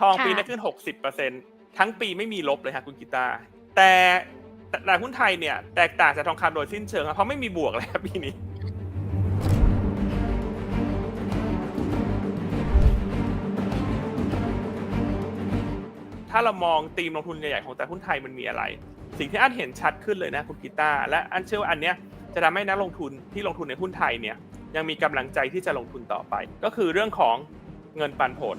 ทองค่ะปีนี้ขึ้น 60%ทั้งปีไม่มีลบเลยครับคุณกีตาร์แต่แต่ตลาดหุ้นไทยเนี่ยแตกต่างจากทองคำโดยสิ้นเชิงครับเพราะไม่มีบวกเลยครับปีนี้ถ้าเรามองธีมลงทุนใหญ่ๆของตลาดหุ้นไทยมันมีอะไร สิ่งที่อันเห็นชัดขึ้นเลยนะคุณกีตาร์และอันเชื่อว่าอันเนี้ยจะทำให้นักลงทุนที่ลงทุนในหุ้นไทยเนี่ยยังมีกำลังใจที่จะลงทุนต่อไป ก็คือเรื่องของเงินปันผล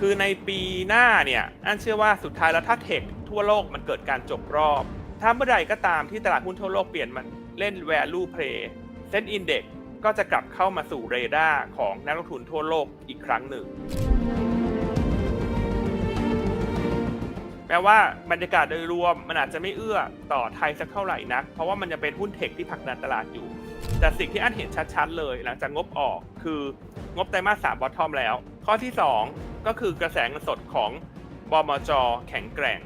คือในปีหน้าเนี่ยอันเชื่อว่าสุดท้ายแล้วถ้าเทคทั่วโลกมันเกิดการจบรอบ ถ้าเมื่อใดก็ตามที่ตลาดหุ้นทั่วโลกเปลี่ยนมันเล่น value play เส้น index ก็จะกลับเข้ามาสู่เรดาร์ของนักลงทุนทั่วโลกอีกครั้งหนึ่งแม้ว่าบรรยากาศโดยรวมมันอาจจะไม่เอื้อต่อไทยสักเท่าไหร่นัก เพราะว่ามันจะเป็นหุ้นเทคที่ผลักดันตลาดอยู่ แต่สิ่งที่อันเห็นชัดๆเลย หลังจากงบออกคืองบไตรมาสสามบอททอมแล้ว ข้อที่ 2 ก็คือกระแสเงินสดของบมจแข็งแกร่ง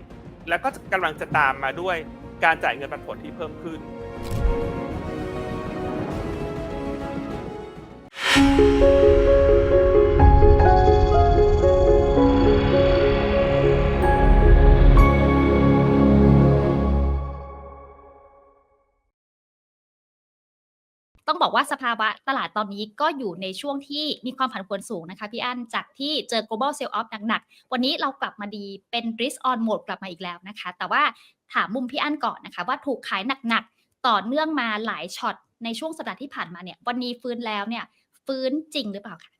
และก็กำลังจะตามมาด้วยการจ่ายเงินปันผลที่เพิ่มขึ้นต้อ บอกว่าสภาวะตลาดตอนนี้ก็อยู่ในช่วงที่มีความผันผวนสูงนะคะพี่อั้นจากที่เจอ global sell off หนักๆ วันนี้เรากลับมาดีเป็น risk on mode กลับมาอีกแล้วนะคะ แต่ว่าถามมุมพี่อั้นก่อนนะคะว่าถูกขายหนักๆ ต่อเนื่องมาหลายช็อตในช่วงสัปดาห์ที่ผ่านมาเนี่ยวันนี้ฟื้นแล้วเนี่ยฟื้นจริงหรือเปล่าคะ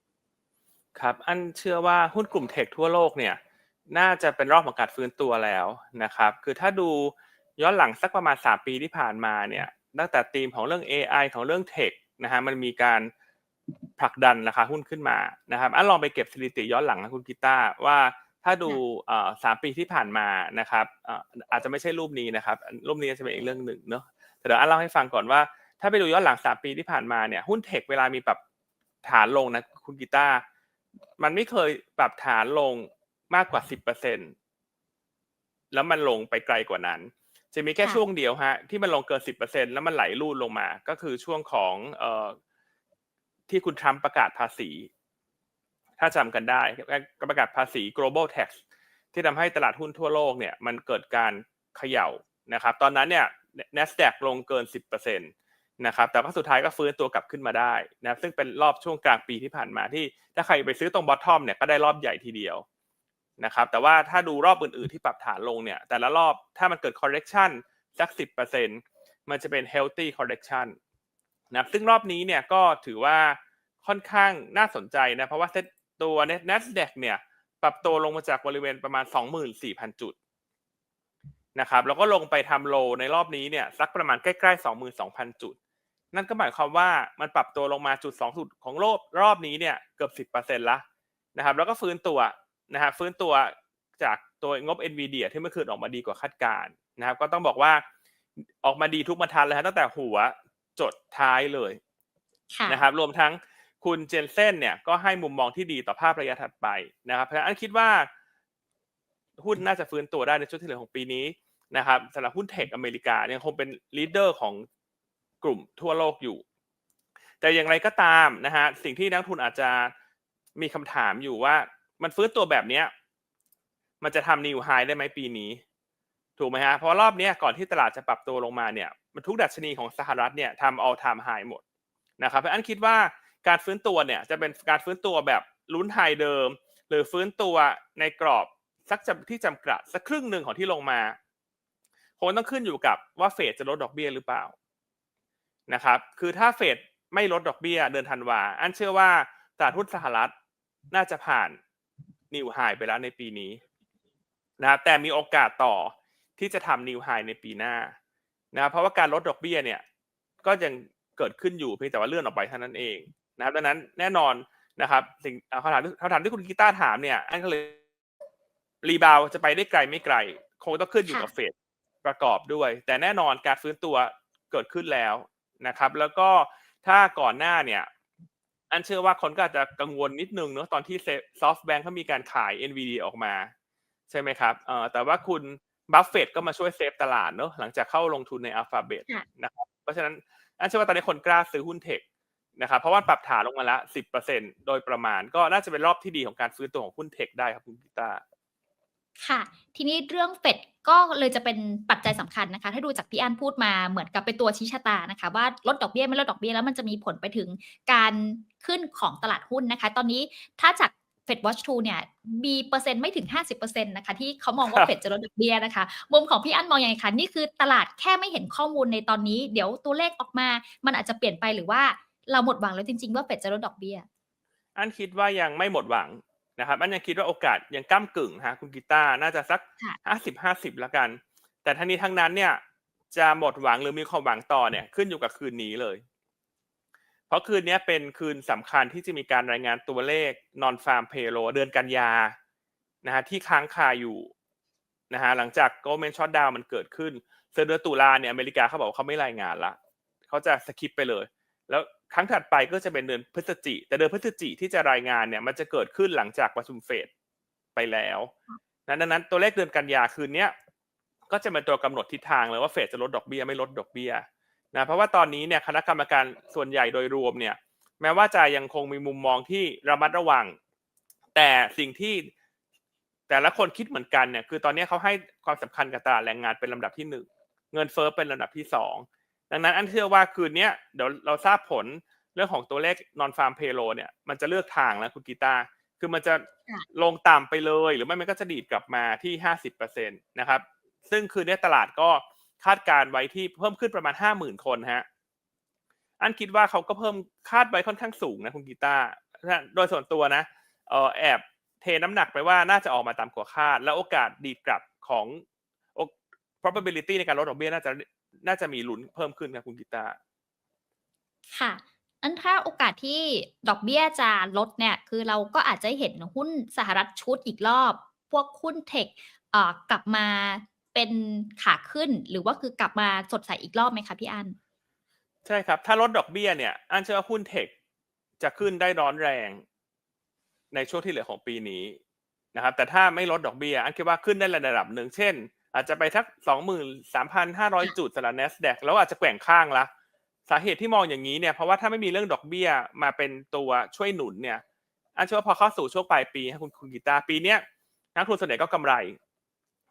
ครับอันเชื่อว่าหุ้นกลุ่มเทคทั่วโลกเนี่ยน่าจะเป็นรอบของการฟื้นตัวแล้วนะครับ คือถ้าดูย้อนหลังสักประมาณ 3 ปีที่ผ่านมาเนี่ย ตั้งแต่ธีมของเรื่อง AI ของเรื่องเทคนะฮะมันมีการผลักดันราคาหุ้นขึ้นมานะครับอันลองไปเก็บสถิติย้อนหลังนะคุณกีตาร์ว่าถ้าดูเอ่อสามปีที่ผ่านมานะครับเอ่ออาจจะไม่ใช่รูปนี้นะครับ รูปนี้จะเป็นอีกเรื่องหนึ่งเนาะแต่เดี๋ยวอันเล่าให้ฟังก่อนว่า ถ้าไปดูย้อนหลังสามปีที่ผ่านมาเนี่ยหุ้นเทคเวลามีปรับฐานลงนะคุณกีตาร์มันไม่เคยปรับฐานลงมากกว่า10%แล้วมันลงไปไกลกว่านั้น จะมีแค่ค่ะช่วงเดียวฮะที่มันลงเกิน10%แล้วมันไหลลูดลงมา ก็คือช่วงของเอ่อที่คุณทรัมป์ประกาศภาษี ถ้าจำกันได้ก็ประกาศภาษี global tax ที่ทำให้ตลาดหุ้นทั่วโลกเนี่ยมันเกิดการเขย่านะครับ ตอนนั้นเนี่ย NASDAQ ลงเกิน 10%นะครับ แต่ว่าสุดท้ายก็ฟื้นตัวกลับขึ้นมาได้นะครับซึ่งเป็นรอบช่วงกลางปีที่ผ่านมาที่ถ้าใครไปซื้อตรง bottom เนี่ยก็ได้รอบใหญ่ทีเดียว นะครับแต่ว่าถ้าดูรอบอื่นๆที่ปรับฐานลงเนี่ยแต่ละรอบถ้ามันเกิด correction สัก 10%มันจะเป็น healthy correction นะซึ่งรอบนี้เนี่ยก็ถือว่าค่อนข้างน่าสนใจนะเพราะว่าเซ็ตตัว NASDAQ เนี่ยปรับตัวลงมาจากบริเวณประมาณ 24,000 จุดนะครับแล้วก็ลงไปทำโลในรอบนี้เนี่ยสักประมาณใกล้ๆ 22,000 จุด นั่นก็หมายความว่ามันปรับตัวลงมาจุด2จุดของโลกรอบนี้เนี่ยเกือบ 10%ละนะครับแล้วก็ฟื้นตัว นะฮะฟื้นตัวจากตัวงบ NVIDIA ที่เมื่อคืนออกมาดีกว่าคาดการณ์นะครับ ก็ต้องบอกว่าออกมาดีทุกบรรทัดเลยฮะตั้งแต่หัวจดท้ายเลยค่ะนะครับ รวมทั้งคุณเจนเซนเนี่ยก็ให้มุมมองที่ดีต่อภาพระยะถัดไปนะครับ เพราะฉะนั้นอันคิดว่าหุ้นน่าจะฟื้นตัวได้ในช่วงที่เหลือของปีนี้นะครับสำหรับหุ้นเทคอเมริกายังคงเป็นลีดเดอร์ของกลุ่มทั่วโลกอยู่ แต่อย่างไรก็ตามนะฮะสิ่งที่นักลงทุนอาจจะมีคำถามอยู่ว่า มันฟื้นตัวแบบเนี้ย มันจะทำนิวไฮได้ไหมปีนี้ ถูกไหมฮะเพราะรอบนี้ก่อนที่ตลาดจะปรับตัวลงมาเนี่ยมันทุกดัชนีของสหรัฐเนี่ยทำ all time high หมดนะครับเพราะฉะนั้นคิดว่าการฟื้นตัวเนี่ยจะเป็นการฟื้นตัวแบบลุ้นไฮเดิม หรือฟื้นตัวในกรอบสักที่จำกัดสักครึ่งหนึ่งของที่ลงมาคงต้องขึ้นอยู่กับว่าเฟดจะลดดอกเบี้ยหรือเปล่านะครับคือถ้าเฟดไม่ลดดอกเบี้ยเดือนธันวาอันเชื่อว่าตลาดหุ้นสหรัฐน่าจะผ่าน นิวไฮไปแล้วในปีนี้นะครับแต่มีโอกาสต่อที่จะทำนิวไฮในปีหน้านะครับเพราะว่าการลดดอกเบี้ยเนี่ยก็ยังเกิดขึ้นอยู่เพียงแต่ว่าเลื่อนออกไปเท่านั้นเองนะครับดังนั้นแน่นอนนะครับสิ่งเอ่อคำถามคำถามที่คุณกีตาร์ถามเนี่ยอันก็เลยรีบาวจะไปได้ไกลไม่ไกล คงต้องขึ้นอยู่กับเฟดประกอบด้วย แต่แน่นอนการฟื้นตัวเกิดขึ้นแล้วนะครับ แล้วก็ถ้าก่อนหน้าเนี่ย อันเชื่อว่าคนก็อาจจะกังวลนิดนึงเนอะตอนที่ซอฟต์แบงก์เขามีการขาย NVIDIA ออกมา ใช่ไหมครับเอ่อแต่ว่าคุณบัฟเฟตก็มาช่วยเซฟตลาดเนอะหลังจากเข้าลงทุนใน Alphabet ค่ะนะครับเพราะฉะนั้นอันเชื่อว่าตอนนี้คนกล้าซื้อหุ้นเทคนะครับเพราะว่าปรับฐานลงมาละสิบเปอร์เซ็นโดยประมาณ ก็น่าจะเป็นรอบที่ดีของการฟื้นตัวของหุ้นเทคได้ครับคุณกีตาร์ค่ะ ทีนี้เรื่องเฟด ก็เลยจะเป็นปัจจัยสำคัญนะคะ ถ้าดูจากพี่อันพูดมาเหมือนกับเป็นตัวชี้ชะตานะคะ ว่าลดดอกเบี้ยไม่ลดดอกเบี้ยแล้วมันจะมีผลไปถึงการขึ้นของตลาดหุ้นนะคะ ตอนนี้ถ้าจาก Fed Watch 2เนี่ยมีเปอร์เซ็นต์ไม่ถึง 50%นะคะที่เขามองว่าเฟดจะลดดอกเบี้ยนะคะมุมของพี่อันมองยังไงคะนี่คือตลาดแค่ไม่เห็นข้อมูลในตอนนี้ เดี๋ยวตัวเลขออกมา มันอาจจะเปลี่ยนไปหรือว่าเราหมดหวังแล้วจริง ๆ ว่าเฟดจะลดดอกเบี้ยอันคิดว่ายังไม่หมดหวัง นะครับอันยังคิดว่าโอกาสยังก้ากึ่งฮะคุณกีตาร์น่าจะสักค่ะห้าสิบห้าสิบละกัน แต่ทั้งนี้ทั้งนั้นเนี่ย จะหมดหวังหรือมีความหวังต่อเนี่ยขึ้นอยู่กับคืนนี้เลย เพราะคืนนี้เป็นคืนสำคัญที่จะมีการรายงานตัวเลข non farm payroll เดือนกันยานะฮะที่ค้างคาอยู่นะฮะหลังจาก government shutdown มันเกิดขึ้นเดือนตุลาเนี่ยอเมริกาเขาบอกว่าเขาไม่รายงานละเขาจะสคิปไปเลย แล้วครั้งถัดไปก็จะเป็นเดือนพฤศจิแต่เดือนพฤศจิที่จะรายงานเนี่ยมันจะเกิดขึ้นหลังจากประชุมเฟดไปแล้วนั้นดังนั้นตัวเลขเดือนกันยาคืนเนี้ยก็จะเป็นตัวกำหนดทิศทางเลยว่าเฟดจะลดดอกเบี้ยไม่ลดดอกเบี้ยนะเพราะว่าตอนนี้เนี่ยคณะกรรมการส่วนใหญ่โดยรวมเนี่ยแม้ว่าจะยังคงมีมุมมองที่ระมัดระวัง แต่สิ่งที่แต่ละคนคิดเหมือนกันเนี่ยคือตอนนี้เขาให้ความสำคัญกับตลาดแรงงานเป็นลำดับที่หนึ่งเงินเฟ้อเป็นลำดับที่สอง ดังนั้นอันเชื่อว่าคืนนี้เดี๋ยวเราทราบผลเรื่องของตัวเลข non farm payroll เนี่ยมันจะเลือกทางแล้วคุณกีตาร์คือมันจะค่ะลงต่ำไปเลย หรือไม่มันก็จะดีดกลับมาที่ห้าสิบเปอร์เซ็นตนะครับซึ่งคืนนี้ตลาดก็คาดการไว้ที่เพิ่มขึ้นประมาณห้าหมื่นคนฮะอันคิดว่าเขาก็เพิ่มคาดไว้ค่อนข้างสูงนะคุณกีตาร์โดยส่วนตัวนะเออแอบเทน้ำหนักไปว่าน่าจะออกมาตามกว่าคาด แล้วโอกาสดีดกลับของ probability ในการลดดอกเบี้ยน่าจะ น่าจะมีลุ้นเพิ่มขึ้นครับคุณกีตาร์ค่ะอันถ้าโอกาสที่ดอกเบี้ยจะลดเนี่ย คือเราก็อาจจะเห็นหุ้นสหรัฐชุดอีกรอบ พวกหุ้นเทคเอ่อกลับมาเป็นขาขึ้น หรือว่าคือกลับมาสดใสอีกรอบไหมคะพี่อัน ใช่ครับ ถ้าลดดอกเบี้ยเนี่ย อันเชื่อว่าหุ้นเทคจะขึ้นได้ร้อนแรง ในช่วงที่เหลือของปีนี้นะครับ แต่ถ้าไม่ลดดอกเบี้ย อันคิดว่าขึ้นได้ระดับหนึ่ง เช่น อาจจะไปทักสองหมื่นสามพันห้าร้อยจุดสำหรับ NASDAQ แล้วอาจจะแกว่งข้างละสาเหตุที่มองอย่างนี้เนี่ยเพราะว่าถ้าไม่มีเรื่องดอกเบี้ยมาเป็นตัวช่วยหนุนเนี่ยอันเชื่อว่าพอเข้าสู่ช่วงปลายปีให้คุณคุณกีตาร์ปีเนี้ยนักทุนส่วนใหญ่ก็กำไร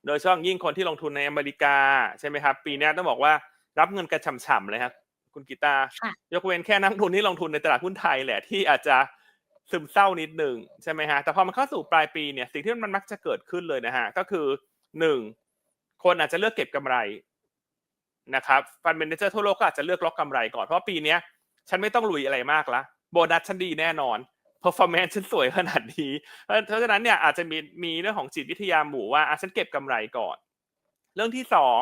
โดยเฉพาะยิ่งคนที่ลงทุนในอเมริกาใช่ไหมครับ ปีเนี้ยต้องบอกว่ารับเงินกระฉ่ำๆเลยครับคุณกีตาร์ค่ะยกเว้นแค่นักลงทุนที่ลงทุนในตลาดหุ้นไทยแหละที่อาจจะซึมเศร้านิดหนึ่งใช่ไหมฮะแต่พอมันเข้าสู่ปลายปีเนี่ยสิ่งที่มันมักจะเกิดขึ้นเลยนะฮะก็คือหนึ่ง คนอาจจะเลือกเก็บกำไรนะครับฟันเมนเจอร์ทั่วโลกก็อาจจะเลือกล็อกกำไรก่อนเพราะปีเนี้ยฉันไม่ต้องลุยอะไรมากละโบนัสฉันดีแน่นอน performance ฉันสวยขนาดนี้ เพราะฉะนั้นเนี่ยอาจจะมีมีเรื่องของจิตวิทยาหมู่ว่าฉันเก็บกำไรก่อน เรื่องที่สอง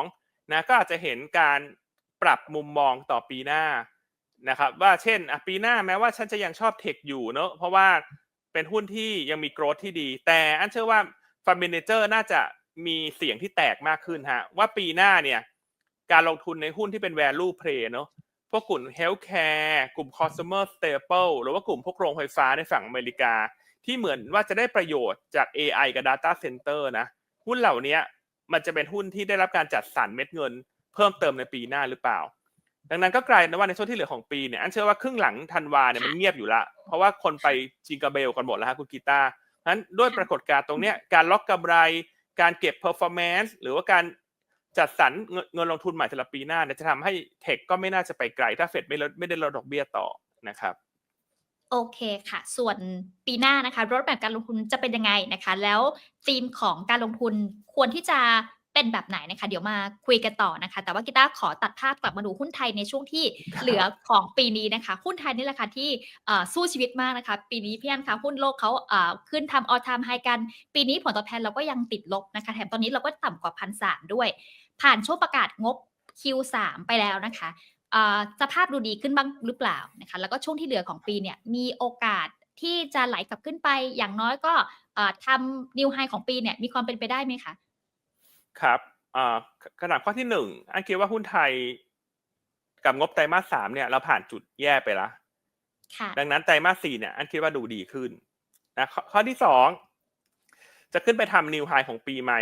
นะก็อาจจะเห็นการปรับมุมมองต่อปีหน้านะครับว่าเช่นปีหน้าแม้ว่าฉันจะยังชอบเทคอยู่เนอะเพราะว่าเป็นหุ้นที่ยังมีโกรธที่ดี แต่อันเชื่อว่าฟันเมนเจอร์น่าจะ มีเสียงที่แตกมากขึ้นฮะ ว่าปีหน้าเนี่ย การลงทุนในหุ้นที่เป็น value play เนอะพวกกลุ่ม healthcare กลุ่ม consumer staple หรือว่ากลุ่มพวกโรงไฟฟ้าในฝั่งอเมริกา ที่เหมือนว่าจะได้ประโยชน์จาก AI กับ data center นะหุ้นเหล่านี้มันจะเป็นหุ้นที่ได้รับการจัดสรรเม็ดเงิน เพิ่มเติมในปีหน้าหรือเปล่า ดังนั้นก็กลายเป็นว่าในช่วงที่เหลือของปีเนี่ยอันเชื่อว่าครึ่งหลังธันวาเนี่ยมันเงียบอยู่ละเพราะว่าคนไปจิงกาเบลกันหมดแล้วฮะคุณกีตาร์นั้นด้วยปรากฏการณ์ตรงเนี้ยการล็อกกำไร การเก็บ performance หรือว่าการจัดสรรเงินลงทุนใหม่สำหรับปีหน้าเนี่ยจะทำให้เทคก็ไม่น่าจะไปไกล ถ้าเฟดไม่ลดไม่ได้ลดดอกเบี้ยต่อนะครับโอเคค่ะ ส่วนปีหน้านะคะรถแบบการลงทุนจะเป็นยังไงนะคะ แล้วธีมของการลงทุนควรที่จะ เป็นแบบไหนนะคะ เดี๋ยวมาคุยกันต่อนะคะ แต่ว่ากีตาร์ขอตัดภาพกลับมาดูหุ้นไทยในช่วงที่เหลือของปีนี้นะคะ หุ้นไทยนี่แหละค่ะที่เอ่อสู้ชีวิตมากนะคะ ปีนี้พี่อันคะหุ้นโลกเขาเอ่อขึ้นทำออทามไฮกัน ปีนี้ผลตอบแทนเราก็ยังติดลบนะคะ แถมตอนนี้เราก็ต่ำกว่าพันสามด้วย ผ่านช่วงประกาศงบ Q3 ไปแล้วนะคะเอ่อสภาพดูดีขึ้นบ้างหรือเปล่านะคะ แล้วก็ช่วงที่เหลือของปีเนี่ยมีโอกาสที่จะไหลกลับขึ้นไป อย่างน้อยก็เอ่อทำนิวไฮของปีเนี่ยมีความเป็นไปได้ไหมคะ ครับอ่าขนาดข้อที่หนึ่งอันคิดว่าหุ้นไทยกับงบไตรมาสสามเนี่ยเราผ่านจุดแย่ไปแล้วค่ะดังนั้นไตรมาสสี่เนี่ย อันคิดว่าดูดีขึ้นนะข้อข้อที่สองจะขึ้นไปทำนิวไฮของปีไหม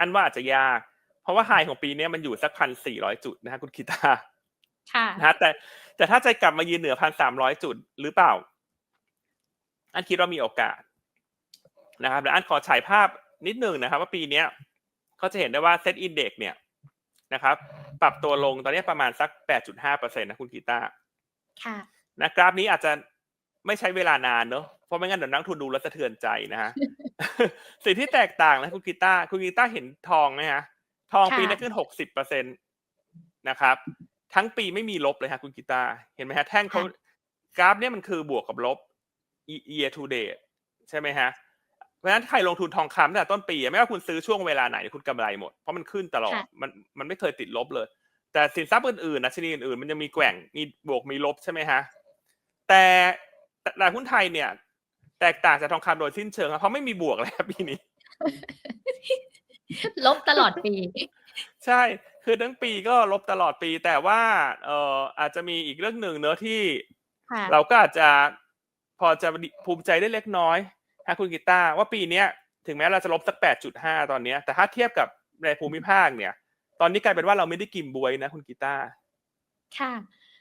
อันว่าอาจจะยาก เพราะว่าไฮของปีเนี้ยมันอยู่สักพันสี่ร้อยจุดนะฮะคุณคิตาค่ะนะฮะแต่แต่ถ้าจะกลับมายืนเหนือพันสามร้อยจุดหรือเปล่า อันคิดว่ามีโอกาสนะครับแล้วอันขอฉายภาพนิดหนึ่งนะครับ ว่าปีเนี้ย ก็จะเห็นได้ว่าเซตอินเด็กเนี่ยนะครับปรับตัวลงตอนนี้ประมาณสัก 8.5%นะคุณกีตาร์ค่ะนะกราฟนี้อาจจะไม่ใช้เวลานานเนอะเพราะไม่งั้นเดี๋ยวนักทุนดูแล้วสะเทือนใจนะฮะสิ่งที่แตกต่างนะคุณกีตาร์คุณกีตาร์เห็นทองไหมฮะทองค่ะปีนี้ขึ้น 60%นะครับ ทั้งปีไม่มีลบเลยฮะคุณกีตาร์เห็นไหมฮะแท่งเขากราฟเนี่ยมันคือบวกกับลบ year to date ใช่ไหมฮะเพ ราะฉะนั้นใครลงทุนทองคำตั้งแต่ต้นปีอะไม่ว่าคุณซื้อช่วงเวลาไหนคุณกำไรหมดเพราะมันขึ้นตลอดค่ะมันมันไม่เคยติดลบเลย แต่สินทรัพย์อื่นๆนะชนิดอื่นๆมันจะมีแกว่งมีบวกมีลบใช่ไหมฮะแต่แต่ตลาดหุ้นไทยเนี่ย แตกต่างจากทองคำโดยสิ้นเชิงครับเพราะไม่มีบวกเลยครับปีนี้ ลบตลอดปี ใช่ คือทั้งปีก็ลบตลอดปี แต่ว่า เอ่ออาจจะมีอีกเรื่องหนึ่งเนอะที่ค่ะเราก็อาจจะพอจะภูมิใจได้เล็กน้อย ฮะคุณกีตาร์ว่าปีเนี้ยถึงแม้เราจะลบสัก 8.5 ตอนเนี้ยแต่ถ้าเทียบกับในภูมิภาคเนี่ย ตอนนี้กลายเป็นว่าเราไม่ได้กินบวยนะ คุณกีตาร์ค่ะ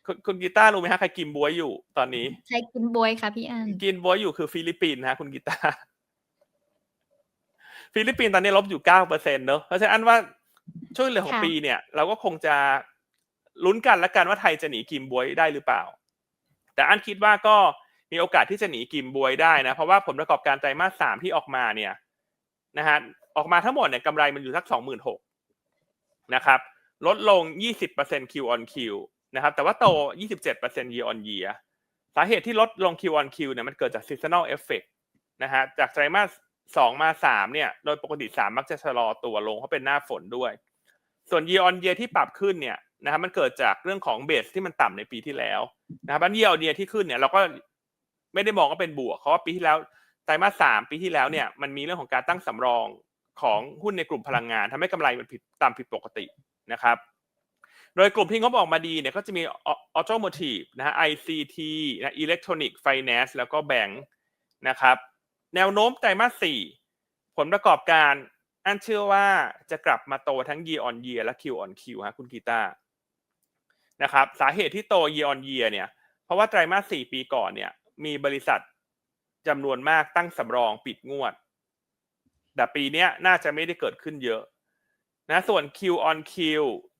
คุณคุณกีตาร์รู้ไหมฮะใครกินบวยอยู่ตอนนี้ใช้กินบวยค่ะพี่อันกินบวยอยู่คือฟิลิปปินส์ฮะคุณกีตาร์ฟิลิปปินส์ตอนนี้ลบอยู่เก้าเปอร์เซ็นต์เนอะเพราะฉะนั้นว่าช่วงเหลือของค่ะปีเนี่ย เราก็คงจะลุ้นกันละกันว่าไทยจะหนีกิมบวยได้หรือเปล่า แต่อันคิดว่าก็ มีโอกาสที่จะหนีกิมบวยได้นะ เพราะว่าผลประกอบการไตรมาสสามที่ออกมาเนี่ยนะฮะออกมาทั้งหมดเนี่ยกำไรมันอยู่สักสองหมื่นหกนะครับ ลดลงยี่สิบเปอร์เซ็นต์ Q on Q นะครับ แต่ว่าโตยี่สิบเจ็ดเปอร์เซ็นต์ year on year สาเหตุที่ลดลง Q on Q เนี่ยมันเกิดจาก seasonal effect นะฮะ จากไตรมาสสองมาสามเนี่ย โดยปกติสามมักจะชะลอตัวลงเพราะเป็นหน้าฝนด้วย ส่วน year on year ที่ปรับขึ้นเนี่ยนะครับมันเกิดจากเรื่องของเบสที่มันต่ำในปีที่แล้วนะครับอัน year on year ที่ขึ้นเนี่ยเราก็ ไม่ได้มองว่าเป็นบวกเพราะว่าปีที่แล้วไตรมาสสามปีที่แล้วเนี่ยมันมีเรื่องของการตั้งสำรองของหุ้นในกลุ่มพลังงานทำให้กำไรมันผิดต่ำผิดปกตินะครับ โดยกลุ่มที่งบออกมาดีเนี่ยก็จะมีออโตโมทีฟนะฮะ ICT นะอิเล็กทรอนิกส์ไฟแนนซ์แล้วก็แบงค์นะครับ แนวโน้มไตรมาสสี่ผลประกอบการอันเชื่อว่าจะกลับมาโตทั้ง year on year และ Q on Q ฮะคุณกีตานะครับ สาเหตุที่โต year on year เนี่ย เพราะว่าไตรมาสสี่ปีก่อนเนี่ย มีบริษัทจำนวนมากตั้งสำรองปิดงวด แต่ปีนี้น่าจะไม่ได้เกิดขึ้นเยอะ นะ ส่วน Q on Q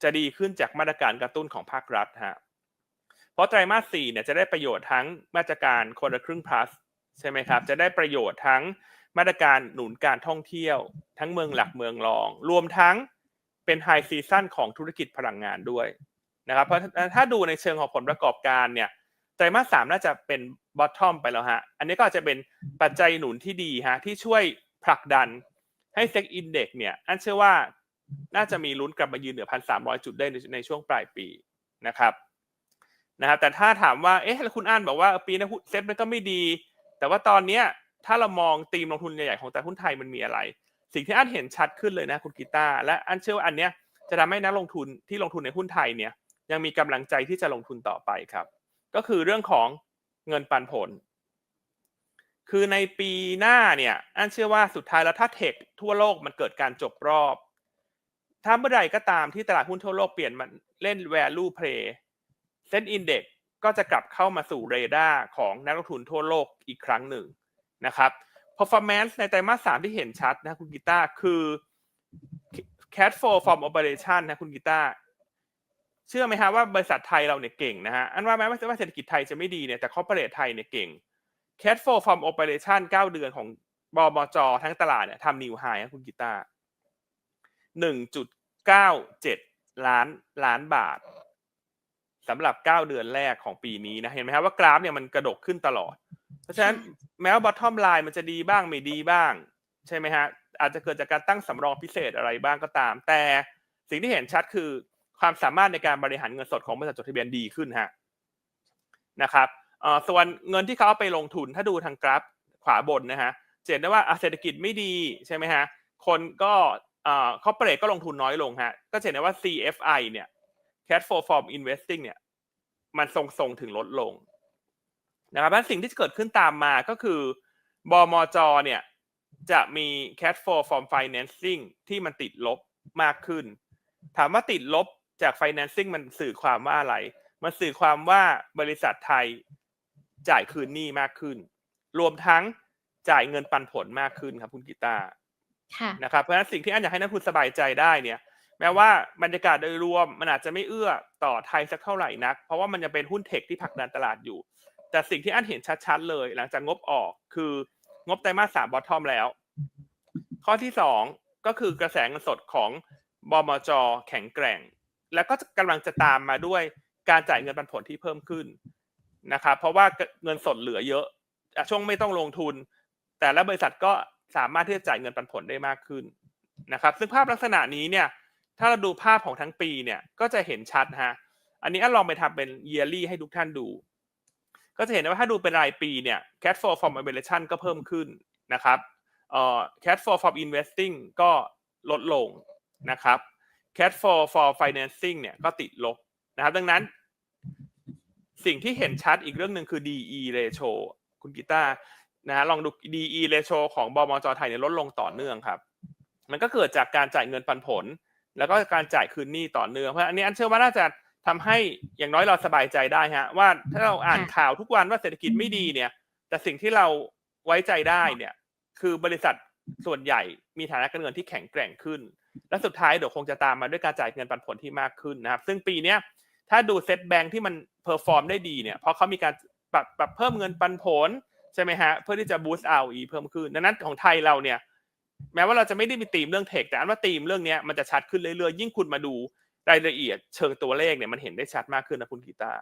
จะดีขึ้นจากมาตรการกระตุ้นของภาครัฐฮะ เพราะไตรมาส4เนี่ยจะได้ประโยชน์ทั้งมาตรการคนละครึ่ง plus ใช่ไหมครับ จะได้ประโยชน์ทั้งมาตรการหนุนการท่องเที่ยว ทั้งเมืองหลักเมืองรอง รวมทั้งเป็นไฮซีซั่นของธุรกิจพลังงานด้วยนะครับ เพราะถ้าดูในเชิงของผลประกอบการเนี่ย ไตรมาสสามน่าจะเป็นบอททอมไปแล้วฮะ อันนี้ก็อาจจะเป็นปัจจัยหนุนที่ดีฮะที่ช่วยผลักดันให้เซ็กอินเด็กเนี่ยอันเชื่อว่าน่าจะมีลุ้นกลับมายืนเหนือพันสามร้อยจุดได้ในในช่วงปลายปีนะครับนะครับ แต่ถ้าถามว่าเอ๊ะแล้วคุณอ่านบอกว่าปีนี้เซ็ตมันก็ไม่ดี แต่ว่าตอนเนี้ยถ้าเรามองธีมลงทุนใหญ่ๆของตลาดหุ้นไทยมันมีอะไร สิ่งที่อันเห็นชัดขึ้นเลยนะคุณกีตาร์และอันเชื่อว่าอันเนี้ยจะทำให้นักลงทุนที่ลงทุนในหุ้นไทยเนี่ยยังมีกำลังใจที่จะลงทุนต่อไปครับ ก็คือเรื่องของเงินปันผล คือในปีหน้าเนี่ยอันเชื่อว่าสุดท้ายแล้วถ้าเทคทั่วโลกมันเกิดการจบรอบ ถ้าเมื่อใดก็ตามที่ตลาดหุ้นทั่วโลกเปลี่ยนมันเล่น value play เซ็นอินเด็กก็จะกลับเข้ามาสู่เรดาร์ของนักลงทุนทั่วโลกอีกครั้งหนึ่งนะครับ performance ในไตรมาสสามที่เห็นชัดนะคุณกีตาร์คือ cash flow from operation นะคุณกีตาร์ เชื่อไหมฮะว่าบริษัทไทยเราเนี่ยเก่งนะฮะ อันว่าแม้ว่าเศรษฐกิจไทยจะไม่ดีเนี่ย แต่คอร์เปอเรทไทยเนี่ยเก่ง cash flow from operation เก้าเดือนของบมจทั้งตลาดเนี่ยทำนิวไฮนะคุณกีตาร์หนึ่งจุดเก้าเจ็ดล้านล้านบาทสำหรับเก้าเดือนแรกของปีนี้นะ เห็นไหมครับว่ากราฟเนี่ยมันกระดกขึ้นตลอด เพราะฉะนั้นแม้ว่า bottom line มันจะดีบ้างไม่ดีบ้าง ใช่ไหมฮะ อาจจะเกิดจากการตั้งสำรองพิเศษอะไรบ้างก็ตาม แต่สิ่งที่เห็นชัดคือ ความสามารถในการบริหารเงินสดของบริษัทจดทะเบียนดีขึ้นฮะนะครับส่วนเงินที่เขาเอาไปลงทุนถ้าดูทางกราฟขวาบนนะฮะเห็นได้ว่าเศรษฐกิจไม่ดีใช่ไหมฮะคนก็เอ่อคอร์ปรทก็ลงทุนน้อยลงฮะก็เห็นได้ว่า CFI เนี่ย Cash Flow from Investing เนี่ยมันทรงๆถึงลดลงนะครับและสิ่งที่จะเกิดขึ้นตามมาก็คือบมจเนี่ยจะมี cash flow from financing ที่มันติดลบมากขึ้น ถามว่าติดลบ จาก financing มันสื่อความว่าอะไร มันสื่อความว่าบริษัทไทยจ่ายคืนหนี้มากขึ้น รวมทั้งจ่ายเงินปันผลมากขึ้นครับคุณกีตาร์ค่ะนะครับ เพราะฉะนั้นสิ่งที่อันอยากให้นักทุนสบายใจได้เนี่ย แม้ว่าบรรยากาศโดยรวมมันอาจจะไม่เอื้อต่อไทยสักเท่าไหร่นัก เพราะว่ามันยังเป็นหุ้นเทคที่ผลักดันตลาดอยู่ แต่สิ่งที่อันเห็นชัดๆเลย หลังจากงบออกคืองบไตรมาสสามบอททอมแล้ว ข้อที่สองก็คือกระแสเงินสดของบมจแข็งแกร่ง แล้วก็กำลังจะตามมาด้วยการจ่ายเงินปันผลที่เพิ่มขึ้นนะครับเพราะว่าเงินสดเหลือเยอะช่วงไม่ต้องลงทุน แต่ละบริษัทก็สามารถที่จะจ่ายเงินปันผลได้มากขึ้นนะครับซึ่งภาพลักษณะนี้เนี่ยถ้าเราดูภาพของทั้งปีเนี่ยก็จะเห็นชัดฮะอันนี้ลองไปทำเป็น yearly ให้ทุกท่านดู ก็จะเห็นว่าถ้าดูเป็นรายปีเนี่ย cash flow from operation ก็เพิ่มขึ้นนะครับเอ่อ cash flow from investing ก็ลดลงนะครับ cash flow for financing เนี่ยก็ติดลบนะครับดังนั้น สิ่งที่เห็นชัดอีกเรื่องหนึ่งคือ DE ratio คุณกีตาร์นะฮะลองดู DE ratio ของบมจไทยเนี่ยลดลงต่อเนื่องครับ มันก็เกิดจากการจ่ายเงินปันผล แล้วก็การจ่ายคืนหนี้ต่อเนื่องเพราะอันนี้อันเชื่อว่าน่าจะทำให้อย่างน้อยเราสบายใจได้ฮะว่าถ้าเราอ่านข่าวทุกวันว่าเศรษฐกิจไม่ดีเนี่ย แต่สิ่งที่เราไว้ใจได้เนี่ย คือบริษัทส่วนใหญ่มีฐานะการเงินที่แข็งแกร่งขึ้น และสุดท้ายเดี๋ยวคงจะตามมาด้วยการจ่ายเงินปันผลที่มากขึ้นนะครับ ซึ่งปีเนี้ยถ้าดูเซ็ตแบงค์ที่มันเพอร์ฟอร์มได้ดีเนี่ยเพราะเขามีการปรับปรับเพิ่มเงินปันผลใช่ไหมฮะเพื่อที่จะบูสต์ ROE เพิ่มขึ้นดังนั้นของไทยเราเนี่ยแม้ว่าเราจะไม่ได้มีธีมเรื่องเทคแต่อันว่าธีมเรื่องนี้มันจะชัดขึ้นเรื่อยๆ ยิ่งคุณมาดูรายละเอียดเชิงตัวเลขเนี่ยมันเห็นได้ชัดมากขึ้นนะคุณกีตาร์